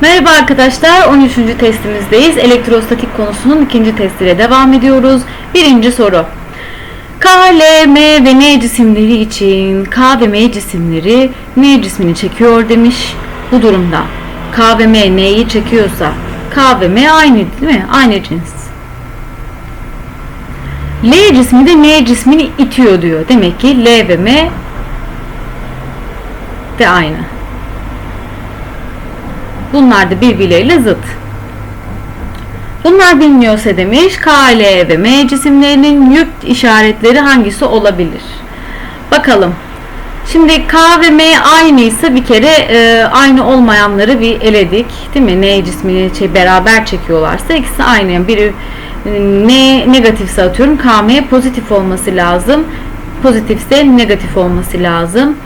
Merhaba arkadaşlar, 13. testimizdeyiz. Elektrostatik konusunun ikinci testiyle devam ediyoruz. Birinci soru. K, L, M ve N cisimleri için K ve M cisimleri N cismini çekiyor demiş. Bu durumda K ve M N'yi çekiyorsa K ve M aynı değil mi? Aynı cins. L cismi de N cismini itiyor diyor. Demek ki L ve M de aynı. Bunlar da birbirleriyle zıt. Bunlar bilmiyorsa demiş K, L ve M cisimlerinin yük işaretleri hangisi olabilir? Bakalım. Şimdi K ve M aynıysa bir kere e, aynı olmayanları bir eledik. Değil mi? N cismini şey, beraber çekiyorlarsa ikisi aynı. Biri e, N negatifse atıyorum K, M pozitif olması lazım. Pozitifse negatif olması lazım.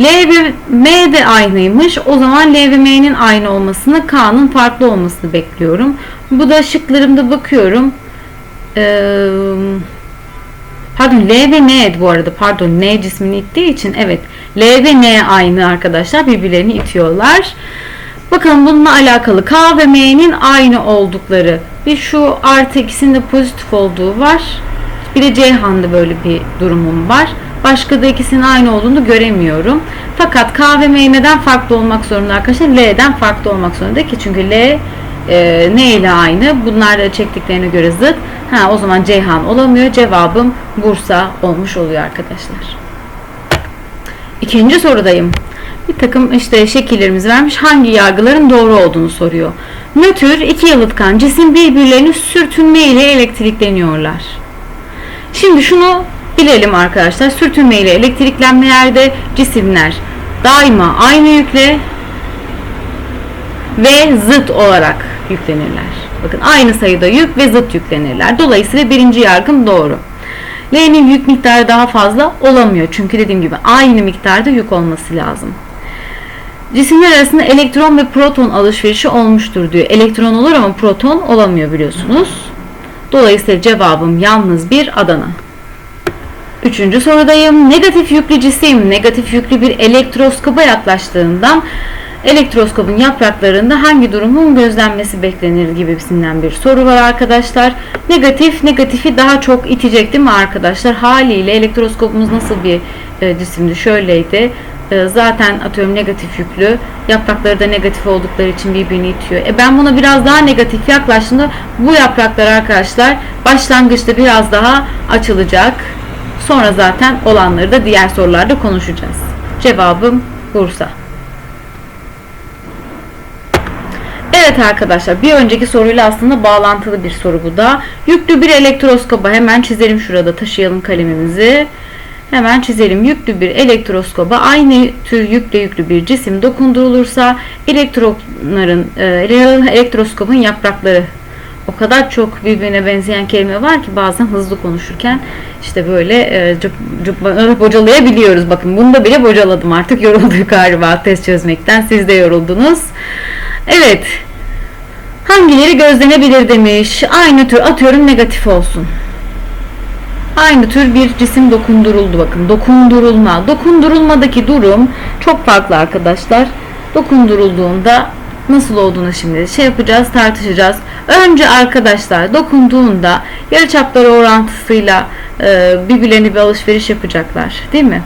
L ve M de aynıymış. O zaman L ve M'nin aynı olmasını, K'nın farklı olmasını bekliyorum. Bu da şıklarımda bakıyorum. Ee, pardon L ve N bu arada pardon N cismini ittiği için evet L ve N aynı arkadaşlar birbirlerini itiyorlar. Bakalım bununla alakalı K ve M'nin aynı oldukları bir şu artı ikisinde pozitif olduğu var. Bir de Ceyhan'da böyle bir durumum var. Başka da ikisinin aynı olduğunu göremiyorum. Fakat K ve M neden farklı olmak zorunda arkadaşlar? L'den farklı olmak zorunda ki çünkü L e, ne ile aynı? Bunlar çektiklerine göre zıt. Ha o zaman Ceyhan olamıyor. Cevabım Bursa olmuş oluyor arkadaşlar. İkinci sorudayım. Bir takım işte şekillerimiz vermiş. Hangi yargıların doğru olduğunu soruyor. Nötr iki yalıtkan cisim birbirlerini sürtünme ile elektrikleniyorlar. Şimdi şunu bilelim arkadaşlar. Sürtünme ile elektriklenmelerde cisimler daima aynı yükle ve zıt olarak yüklenirler. Bakın aynı sayıda yük ve zıt yüklenirler. Dolayısıyla birinci yargım doğru. L'nin yük miktarı daha fazla olamıyor. Çünkü dediğim gibi aynı miktarda yük olması lazım. Cisimler arasında elektron ve proton alışverişi olmuştur diyor. Elektron olur ama proton olamıyor biliyorsunuz. Dolayısıyla cevabım yalnız bir Adana. Üçüncü sorudayım. Negatif yüklü cisim negatif yüklü bir elektroskopa yaklaştığından elektroskopun yapraklarında hangi durumun gözlenmesi beklenir gibisinden bir soru var arkadaşlar. Negatif negatifi daha çok itecek değil mi arkadaşlar? Haliyle elektroskopumuz nasıl bir e, cisimdi? Şöyleydi. E, zaten atıyorum negatif yüklü. Yaprakları da negatif oldukları için birbirini itiyor. E ben buna biraz daha negatif yaklaştığımda bu yapraklar arkadaşlar başlangıçta biraz daha açılacak. Sonra zaten olanları da diğer sorularda konuşacağız. Cevabım Bursa. Evet arkadaşlar bir önceki soruyla aslında bağlantılı bir soru bu da. Yüklü bir elektroskoba hemen çizelim şurada taşıyalım kalemimizi. Hemen çizelim. Yüklü bir elektroskoba aynı tür yükle yüklü bir cisim dokundurulursa elektronların e, elektroskopun yaprakları o kadar çok birbirine benzeyen kelime var ki bazen hızlı konuşurken işte böyle e, cıp, cıp, bocalayabiliyoruz. Bakın bunu da bile bocaladım artık yorulduk galiba test çözmekten. Siz de yoruldunuz. Evet. Hangileri gözlenebilir demiş. Aynı tür atıyorum negatif olsun. Aynı tür bir cisim dokunduruldu bakın. Dokundurulma. Dokundurulmadaki durum çok farklı arkadaşlar. Dokundurulduğunda nasıl olduğunu şimdi şey yapacağız, tartışacağız. Önce arkadaşlar dokunduğunda yarıçapları orantısıyla e, birbirlerine bir alışveriş yapacaklar. Değil mi?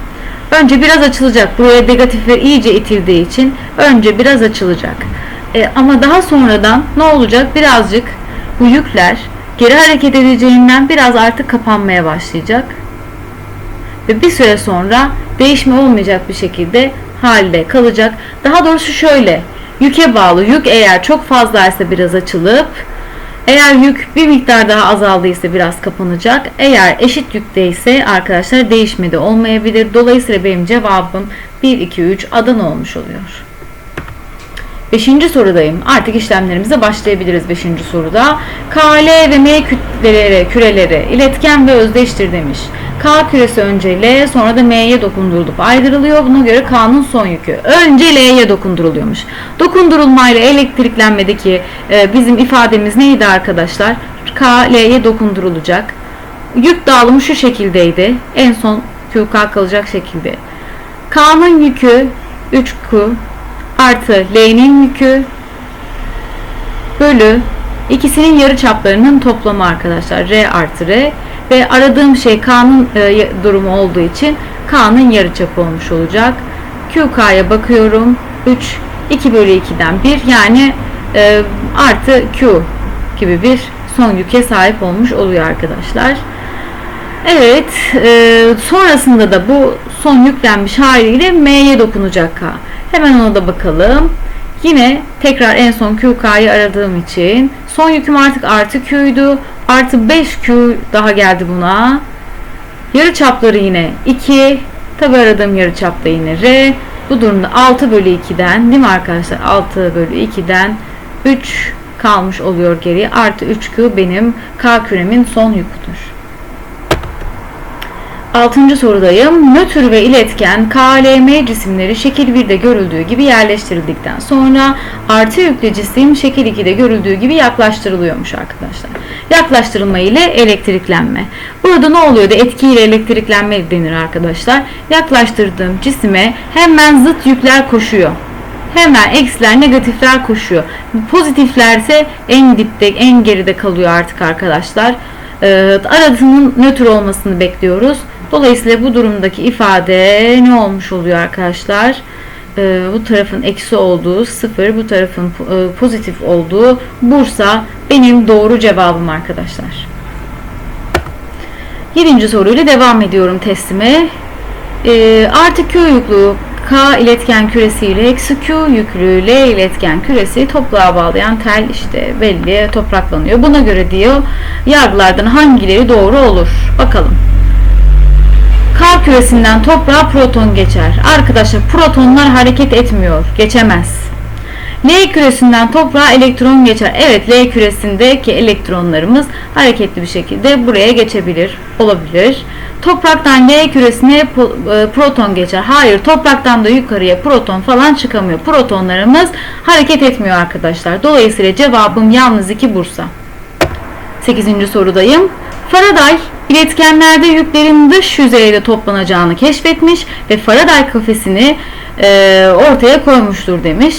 Önce biraz açılacak. Buraya negatifler iyice itildiği için önce biraz açılacak. E, ama daha sonradan ne olacak? Birazcık bu yükler geri hareket edeceğinden biraz artık kapanmaya başlayacak. Ve bir süre sonra değişme olmayacak bir şekilde halde kalacak. Daha doğrusu şöyle yüke bağlı. Yük eğer çok fazlaysa biraz açılıp eğer yük bir miktar daha azaldıysa biraz kapanacak. Eğer eşit yükteyse arkadaşlar değişme de olmayabilir. Dolayısıyla benim cevabım 1, 2, 3 Adana olmuş oluyor. Beşinci sorudayım. Artık işlemlerimize başlayabiliriz beşinci soruda. K, L ve M kütleleri, küreleri iletken ve özdeştir demiş. K küresi önce L sonra da M'ye dokundurulup ayrılıyor. Buna göre K'nın son yükü. Önce L'ye dokunduruluyormuş. Dokundurulmayla elektriklenmedeki e, bizim ifademiz neydi arkadaşlar? K L'ye dokundurulacak. Yük dağılımı şu şekildeydi. En son QK kalacak şekilde. K'nın yükü 3Q artı L'nin yükü bölü ikisinin yarı çaplarının toplamı arkadaşlar. R artı R ve aradığım şey K'nın e, durumu olduğu için K'nın yarı çapı olmuş olacak. QK'ya bakıyorum. 3 2 bölü 2'den 1 yani e, artı Q gibi bir son yüke sahip olmuş oluyor arkadaşlar. Evet, e, sonrasında da bu son yüklenmiş haliyle M'ye dokunacak K. Hemen ona da bakalım. Yine tekrar en son QK'yı aradığım için son yüküm artık artı Q'ydu. Artı 5Q daha geldi buna. Yarı çapları yine 2. Tabi aradığım yarı çapta yine R. Bu durumda 6 bölü 2'den değil mi arkadaşlar? 6 bölü 2'den 3 kalmış oluyor geriye. Artı 3Q benim K küremin son yüküdür. Altıncı sorudayım. Nötr ve iletken KLM cisimleri şekil 1'de görüldüğü gibi yerleştirildikten sonra artı yüklü cisim şekil 2'de görüldüğü gibi yaklaştırılıyormuş arkadaşlar. Yaklaştırılma ile elektriklenme. Burada ne oluyordu? Etki ile elektriklenme denir arkadaşlar. Yaklaştırdığım cisime hemen zıt yükler koşuyor hemen eksiler negatifler koşuyor. Pozitiflerse en dipte en geride kalıyor artık arkadaşlar. Ee, aradığının nötr olmasını bekliyoruz. Dolayısıyla bu durumdaki ifade ne olmuş oluyor arkadaşlar? Ee, bu tarafın eksi olduğu sıfır, bu tarafın e, pozitif olduğu Bursa benim doğru cevabım arkadaşlar. Yedinci soruyla devam ediyorum teslime. Ee, artı Q yüklü K iletken küresi ile eksi Q yüklü L iletken küresi toprağa bağlayan tel işte belli topraklanıyor. Buna göre diyor yargılardan hangileri doğru olur? Bakalım. K küresinden toprağa proton geçer. Arkadaşlar protonlar hareket etmiyor. Geçemez. L küresinden toprağa elektron geçer. Evet L küresindeki elektronlarımız hareketli bir şekilde buraya geçebilir. Olabilir. Topraktan L küresine e, proton geçer. Hayır topraktan da yukarıya proton falan çıkamıyor. Protonlarımız hareket etmiyor arkadaşlar. Dolayısıyla cevabım yalnız 2 Bursa. 8. sorudayım. Faraday iletkenlerde yüklerin dış yüzeyde toplanacağını keşfetmiş ve Faraday kafesini e, ortaya koymuştur demiş.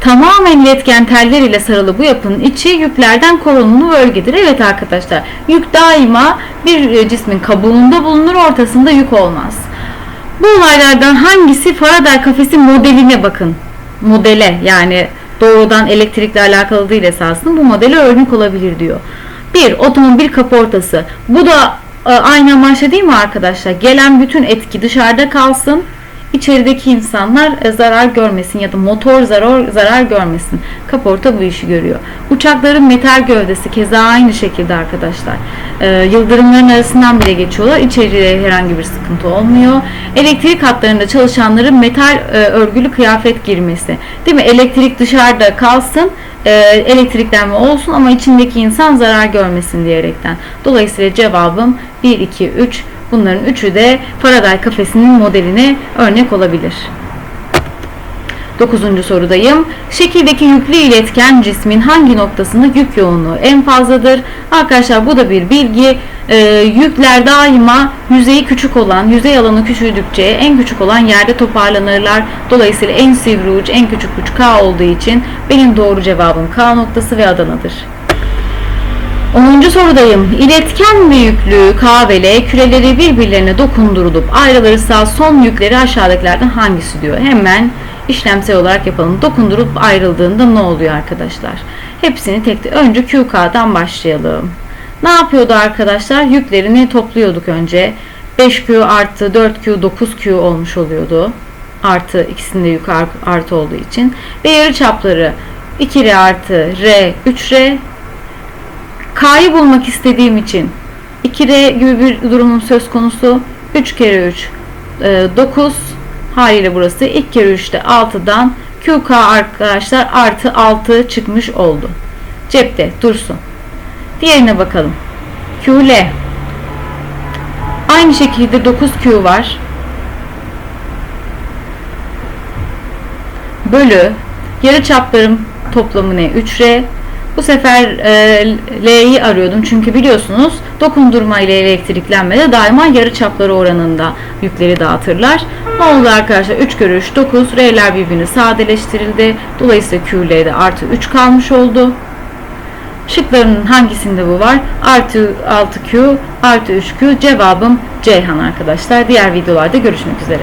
Tamamen iletken teller ile sarılı bu yapının içi yüklerden korunumlu bölgedir. Evet arkadaşlar yük daima bir cismin kabuğunda bulunur ortasında yük olmaz. Bu olaylardan hangisi Faraday kafesi modeline bakın. Modele yani doğrudan elektrikle alakalı değil esasında bu modele örnek olabilir diyor. Bir otomobil kaportası. Bu da e, aynı amaçla değil mi arkadaşlar? Gelen bütün etki dışarıda kalsın içerideki insanlar e, zarar görmesin ya da motor zarar zarar görmesin. Kaporta bu işi görüyor. Uçakların metal gövdesi keza aynı şekilde arkadaşlar. E, yıldırımların arasından bile geçiyorlar. İçeride herhangi bir sıkıntı olmuyor. Elektrik hatlarında çalışanların metal e, örgülü kıyafet girmesi. Değil mi? Elektrik dışarıda kalsın e, elektriklenme olsun ama içindeki insan zarar görmesin diyerekten. Dolayısıyla cevabım 1, 2, 3 Bunların üçü de Faraday kafesinin modeline örnek olabilir. Dokuzuncu sorudayım. Şekildeki yüklü iletken cismin hangi noktasında yük yoğunluğu en fazladır? Arkadaşlar bu da bir bilgi. Ee, yükler daima yüzeyi küçük olan, yüzey alanı küçüldükçe en küçük olan yerde toparlanırlar. Dolayısıyla en sivri uç, en küçük uç K olduğu için benim doğru cevabım K noktası ve Adana'dır. 10. sorudayım. İletken büyüklüğü K ve L küreleri birbirlerine dokundurulup ayrılırsa son yükleri aşağıdakilerden hangisi diyor. Hemen işlemsel olarak yapalım. Dokundurup ayrıldığında ne oluyor arkadaşlar? Hepsini tek tek. Önce QK'dan başlayalım. Ne yapıyordu arkadaşlar? Yüklerini topluyorduk önce. 5Q artı 4Q 9Q olmuş oluyordu. Artı ikisinde yük artı olduğu için. Ve yarı çapları 2R artı R 3R K'yı bulmak istediğim için 2R gibi bir durumum söz konusu. 3 kere 3 9 haliyle burası 2 kere 3'te 6'dan QK arkadaşlar artı 6 çıkmış oldu. Cepte dursun. Diğerine bakalım. QL Aynı şekilde 9Q var. Bölü yarı çaplarım toplamı ne? 3R bu sefer e, L'yi arıyordum çünkü biliyorsunuz dokundurma ile elektriklenmede daima yarı çapları oranında yükleri dağıtırlar. Ne oldu arkadaşlar? 3 kere 3 9. R'ler birbirini sadeleştirildi. Dolayısıyla QL'de artı 3 kalmış oldu. Şıklarının hangisinde bu var? Artı 6Q, artı 3Q. Cevabım Ceyhan arkadaşlar. Diğer videolarda görüşmek üzere.